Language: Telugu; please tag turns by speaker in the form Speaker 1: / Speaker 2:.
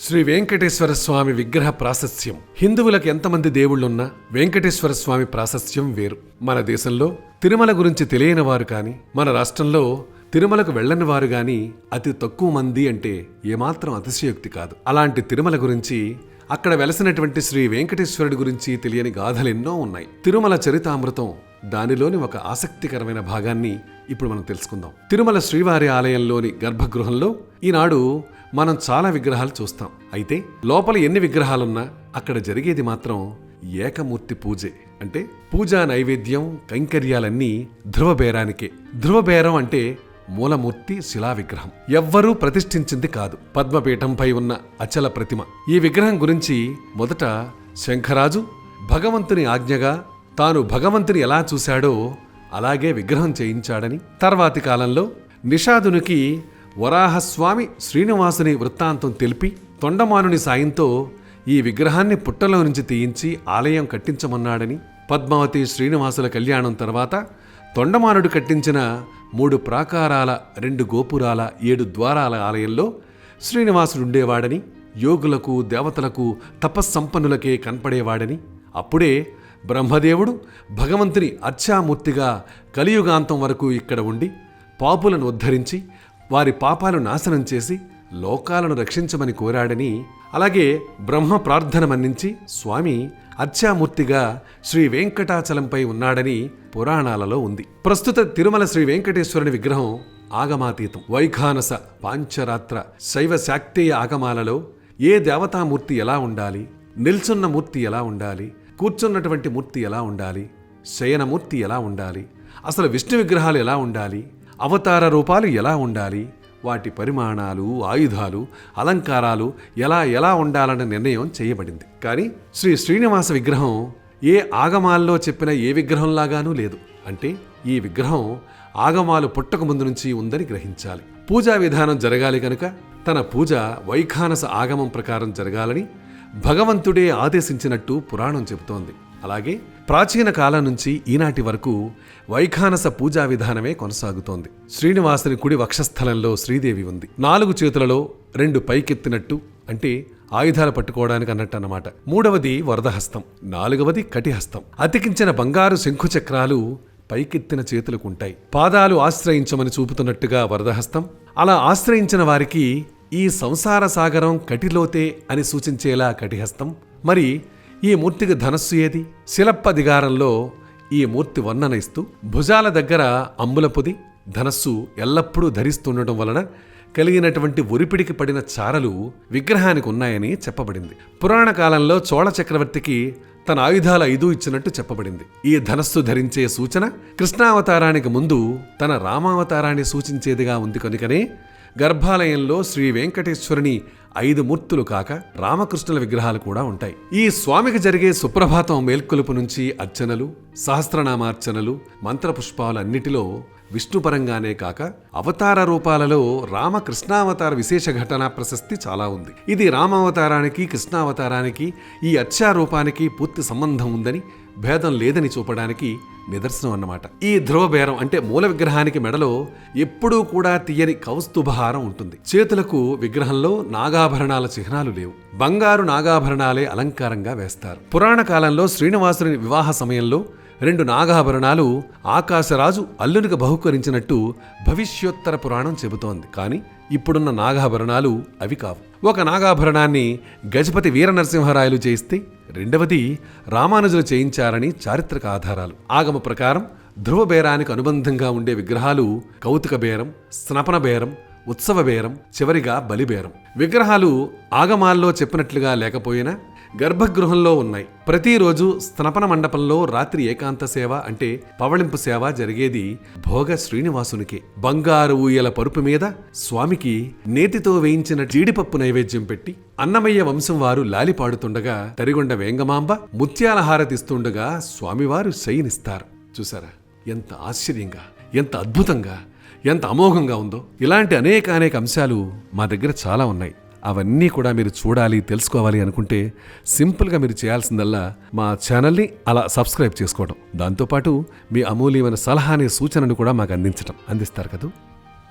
Speaker 1: శ్రీ వెంకటేశ్వర స్వామి విగ్రహ ప్రాశస్త్యం. హిందువులకు ఎంతమంది దేవుళ్ళున్నా వెంకటేశ్వర స్వామి ప్రాశస్త్యం వేరు. మన దేశంలో తిరుమల గురించి తెలియని వారు కానీ మన రాష్ట్రంలో తిరుమలకు వెళ్ళని వారు గాని అతి తక్కువ మంది అంటే ఏమాత్రం అతిశయోక్తి కాదు. అలాంటి తిరుమల గురించి అక్కడ వెలసినటువంటి శ్రీ వెంకటేశ్వరుడి గురించి తెలియని గాథలెన్నో ఉన్నాయి. తిరుమల చరితామృతం దానిలోని ఒక ఆసక్తికరమైన భాగాన్ని ఇప్పుడు మనం తెలుసుకుందాం. తిరుమల శ్రీవారి ఆలయంలోని గర్భగృహంలో ఈనాడు మనం చాలా విగ్రహాలు చూస్తాం. అయితే లోపల ఎన్ని విగ్రహాలున్నా అక్కడ జరిగేది మాత్రం ఏకమూర్తి పూజే. అంటే పూజా నైవేద్యం కైంకర్యాలన్నీ ధ్రువబేరానికే ధ్రువబేరం అంటే మూలమూర్తి శిలా విగ్రహం ఎవ్వరూ ప్రతిష్ఠించింది కాదు. పద్మపీఠంపై ఉన్న అచల ప్రతిమ. ఈ విగ్రహం గురించి మొదట శంఖరాజు భగవంతుని ఆజ్ఞగా తాను భగవంతుని ఎలా చూశాడో అలాగే విగ్రహం చేయించాడని తర్వాతి కాలంలో నిషాదునికి వరాహస్వామి శ్రీనివాసుని వృత్తాంతం తెలిపి తొండమానుని సాయంతో ఈ విగ్రహాన్ని పుట్టలో నుంచి తీయించి ఆలయం కట్టించమన్నాడని పద్మావతి శ్రీనివాసుల కళ్యాణం తర్వాత తొండమానుడు కట్టించిన మూడు ప్రాకారాల రెండు గోపురాల ఏడు ద్వారాల ఆలయంలో శ్రీనివాసుడుండేవాడని యోగులకు దేవతలకు తపస్సంపన్నులకే కనపడేవాడని అప్పుడే బ్రహ్మదేవుడు భగవంతుని అర్చామూర్తిగా కలియుగాంతం వరకు ఇక్కడ ఉండి పాపులను ఉద్ధరించి వారి పాపాలు నాశనం చేసి లోకాలను రక్షించమని కోరాడని అలాగే బ్రహ్మ ప్రార్థన మన్నించి స్వామి అర్చామూర్తిగా శ్రీ వెంకటాచలంపై ఉన్నాడని పురాణాలలో ఉంది. ప్రస్తుత తిరుమల శ్రీ వెంకటేశ్వరుని విగ్రహం ఆగమాతీతం. వైఖానస పాంచరాత్ర శైవ శాక్తేయ ఆగమాలలో ఏ దేవతామూర్తి ఎలా ఉండాలి? నిల్చున్న మూర్తి ఎలా ఉండాలి? కూర్చున్నటువంటి మూర్తి ఎలా ఉండాలి? శయనమూర్తి ఎలా ఉండాలి? అసలు విష్ణు విగ్రహాలు ఎలా ఉండాలి? అవతార రూపాలు ఎలా ఉండాలి? వాటి పరిమాణాలు ఆయుధాలు అలంకారాలు ఎలా ఎలా ఉండాలన్న నిర్ణయం చేయబడింది. కానీ శ్రీ శ్రీనివాస విగ్రహం ఏ ఆగమాల్లో చెప్పిన ఏ విగ్రహంలాగానూ లేదు. అంటే ఈ విగ్రహం ఆగమాలు పుట్టక ముందు నుంచి ఉందని గ్రహించాలి. పూజా విధానం జరగాలి కనుక తన పూజ వైఖానస ఆగమం ప్రకారం జరగాలని భగవంతుడే ఆదేశించినట్టు పురాణం చెబుతోంది. అలాగే ప్రాచీన కాలం నుంచి ఈనాటి వరకు వైఖానస పూజా విధానమే కొనసాగుతోంది. శ్రీనివాసుని కుడి వక్షస్థలంలో శ్రీదేవి ఉంది. నాలుగు చేతులలో రెండు పైకెత్తినట్టు అంటే ఆయుధాలు పట్టుకోవడానికి అన్నట్టు అన్నమాట మూడవది వరదహస్తం నాలుగవది కటిహస్తం. అతికించిన బంగారు శంఖుచక్రాలు పైకెత్తిన చేతులకుంటాయి. పాదాలు ఆశ్రయించమని చూపుతున్నట్టుగా వరదహస్తం. అలా ఆశ్రయించిన వారికి ఈ సంసార సాగరం కటిలోతే అని సూచించేలా కటిహస్తం. మరి ఈ మూర్తికి ధనస్సు ఏది? శిలప్పదిగారంలో ఈ మూర్తి వర్ణన ఇస్తూ భుజాల దగ్గర అంబుల పొది ధనస్సు ఎల్లప్పుడూ ధరిస్తుండటం వలన కలిగినటువంటి ఒరిపిడికి పడిన చారలు విగ్రహానికి ఉన్నాయని చెప్పబడింది. పురాణ కాలంలో చోళ చక్రవర్తికి తన ఆయుధాల ఐదు ఇచ్చినట్టు చెప్పబడింది. ఈ ధనస్సు ధరించే సూచన కృష్ణావతారానికి ముందు తన రామావతారాన్ని సూచించేదిగా ఉంది కనుకనే గర్భాలయంలో శ్రీ వెంకటేశ్వరుని ఐదు మూర్తులు కాక రామకృష్ణుల విగ్రహాలు కూడా ఉంటాయి. ఈ స్వామికి జరిగే సుప్రభాతం మేల్కొలుపు నుంచి అర్చనలు సహస్రనామార్చనలు మంత్రపుష్పాలన్నిటిలో విష్ణుపరంగానే కాక అవతార రూపాలలో రామకృష్ణావతార విశేష ఘటన ప్రశస్తి చాలా ఉంది. ఇది రామావతారానికి కృష్ణావతారానికి ఈ అర్చారూపానికి పూర్తి సంబంధం ఉందని భేదం లేదని చూపడానికి నిదర్శనం అన్నమాట. ఈ ధ్రువబేరం అంటే మూల విగ్రహానికి మెడలో ఎప్పుడూ కూడా తీయని కౌస్తుభహారం ఉంటుంది. చేతులకు విగ్రహంలో నాగాభరణాల చిహ్నాలు లేవు. బంగారు నాగాభరణాలే అలంకారంగా వేస్తారు. పురాణ కాలంలో శ్రీనివాసుని వివాహ సమయంలో రెండు నాగాభరణాలు ఆకాశరాజు అల్లునికి బహుకరించినట్టు భవిష్యోత్తర పురాణం చెబుతోంది. కానీ ఇప్పుడున్న నాగాభరణాలు అవి కావు. ఒక నాగాభరణాన్ని గజపతి వీరనరసింహరాయలు చేయిస్తే రెండవది రామానుజులు చేయించారని చారిత్రక ఆధారాలు. ఆగమ ప్రకారం ధ్రువ బేరానికి అనుబంధంగా ఉండే విగ్రహాలు కౌతుక బేరం స్నపన బేరం ఉత్సవ బేరం చివరిగా బలిబేరం. విగ్రహాలు ఆగమాల్లో చెప్పినట్లుగా లేకపోయినా గర్భగృహంలో ఉన్నాయి. ప్రతిరోజు స్నపన మండపంలో రాత్రి ఏకాంత సేవ అంటే పవళింపు సేవ జరిగేది భోగ శ్రీనివాసునికి. బంగారు ఊయల పరుపు మీద స్వామికి నేతితో వేయించిన జీడిపప్పు నైవేద్యం పెట్టి అన్నమయ్య వంశం వారు లాలిపాడుతుండగా తరిగొండ వేంగమాంబ ముత్యాల హారతిస్తుండగా స్వామివారు శయనిస్తారు. చూసారా? ఎంత ఆశ్చర్యంగా ఎంత అద్భుతంగా ఎంత అమోఘంగా ఉందో. ఇలాంటి అనేక అనేక అంశాలు మా దగ్గర చాలా ఉన్నాయి. అవన్నీ కూడా మీరు చూడాలి తెలుసుకోవాలి అనుకుంటే సింపుల్గా మీరు చేయాల్సిందల్లా మా ఛానల్ని అలా సబ్స్క్రైబ్ చేసుకోవడం. దాంతోపాటు మీ అమూల్యమైన సలహాని సూచనను కూడా మాకు అందించడం అందిస్తారు కదా?